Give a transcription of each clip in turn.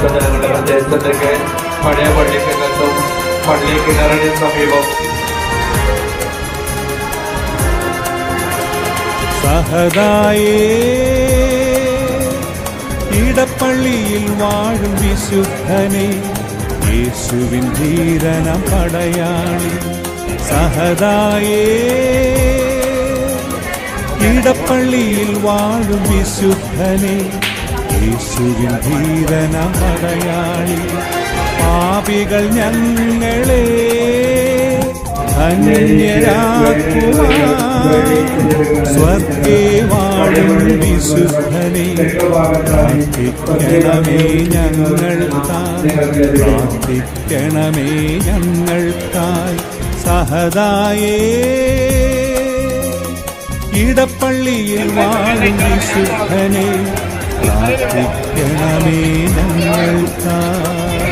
ദേശത്തൊക്കെ പഴയ പള്ളിക്കകത്തും പള്ളി കിണറിന് സമീപം. സഹദായേ ഇടപ്പള്ളിയിൽ വാഴും വിശുദ്ധനെ യേശുവിൻ ധീരന പടയാളി. സഹദായേ ഇടപ്പള്ളിയിൽ വാഴും വിശുദ്ധനെ യേശുവിൻ ജീവന പടയാളി പാപികൾ ഞങ്ങളെ സ്വർഗേ വാഴും വിശുദ്ധനെ. പ്രാർത്ഥിക്കണമേ ഞങ്ങൾക്കായി പ്രാർത്ഥിക്കണമേ ഞങ്ങൾക്കായി ഇടപ്പള്ളിയിൽ വാഴും വിശുദ്ധനെ. പ്രാർത്ഥിക്കണമേ ഞങ്ങൾക്കായി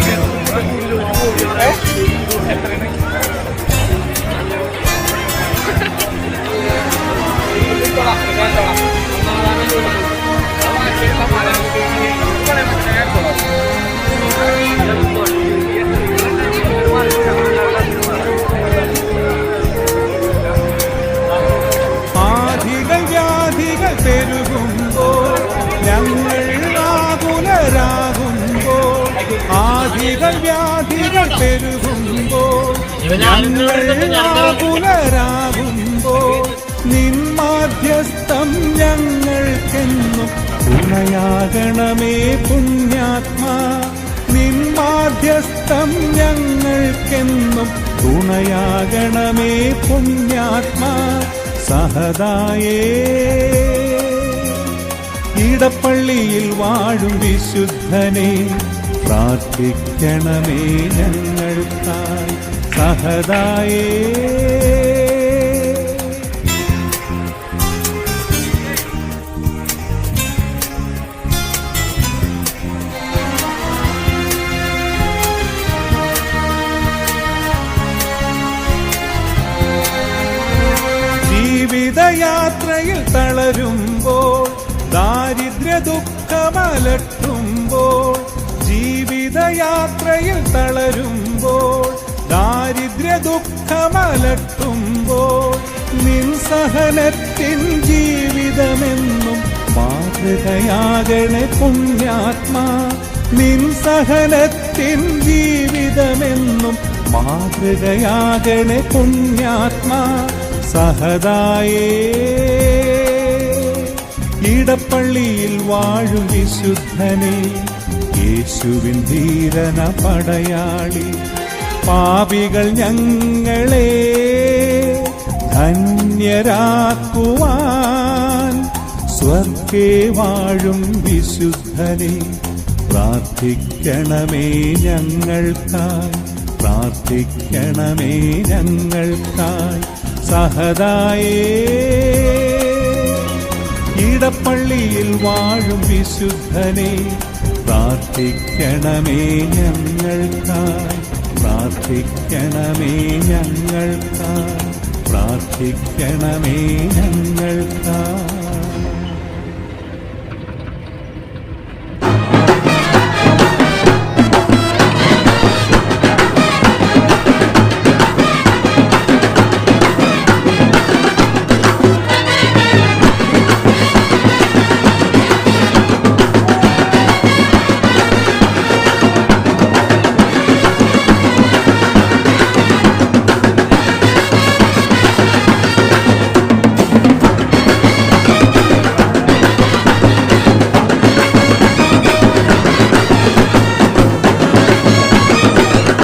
ആധികൾ വ്യാധികൾ പെരുകുമ്പോൾ പുലരാകുമ്പോൾ നിന്മാധ്യസ്ഥം ഞങ്ങൾക്കെന്നും തുണയാകണമേ പുണ്യാത്മാ. നിന്മാധ്യസ്ഥം ഞങ്ങൾക്കെന്നും തുണയാകണമേ പുണ്യാത്മാ. സഹദായേ ഇടപ്പള്ളിയിൽ വാഴും വിശുദ്ധനെ പ്രാർത്ഥിക്കണമേ ഞങ്ങൾക്കായി സഹദായേ ജീവിതയാത്രയിൽ തളരുമ്പോൾ ദാരിദ്ര്യ ദുഃഖമലട്ടുമ്പോൾ ജീവിതയാത്രയിൽ തളരുമ്പോൾ ദാരിദ്ര്യ ദുഃഖമലട്ടുമ്പോൾ നിൻ സഹനത്തിൻ ജീവിതമെന്നും മാതൃകയാകണേ പുണ്യാത്മാ. നിൻ സഹനത്തിൻ ജീവിതമെന്നും മാതൃകയാകണേ പുണ്യാത്മാ. സഹദായേ ഇടപ്പള്ളിയിൽ വാഴും വിശുദ്ധനെ യേശുവിൻ ധീരന പടയാളി. പാപികൾ ഞങ്ങളെ ധന്യരാക്കുവാൻ സ്വർഗേ വാഴും വിശുദ്ധനെ. പ്രാർത്ഥിക്കണമേ ഞങ്ങൾക്കായി പ്രാർത്ഥിക്കണമേ ഞങ്ങൾക്കായി. സഹദായേ ഇടപ്പള്ളിയിൽ വാഴും വിശുദ്ധനെ. പ്രാർത്ഥിക്കണമേ ഞങ്ങൾക്കായി. പ്രാർത്ഥിക്കണമേ ഞങ്ങൾക്കായി. പ്രാർത്ഥിക്കണമേ ഞങ്ങൾക്കായി.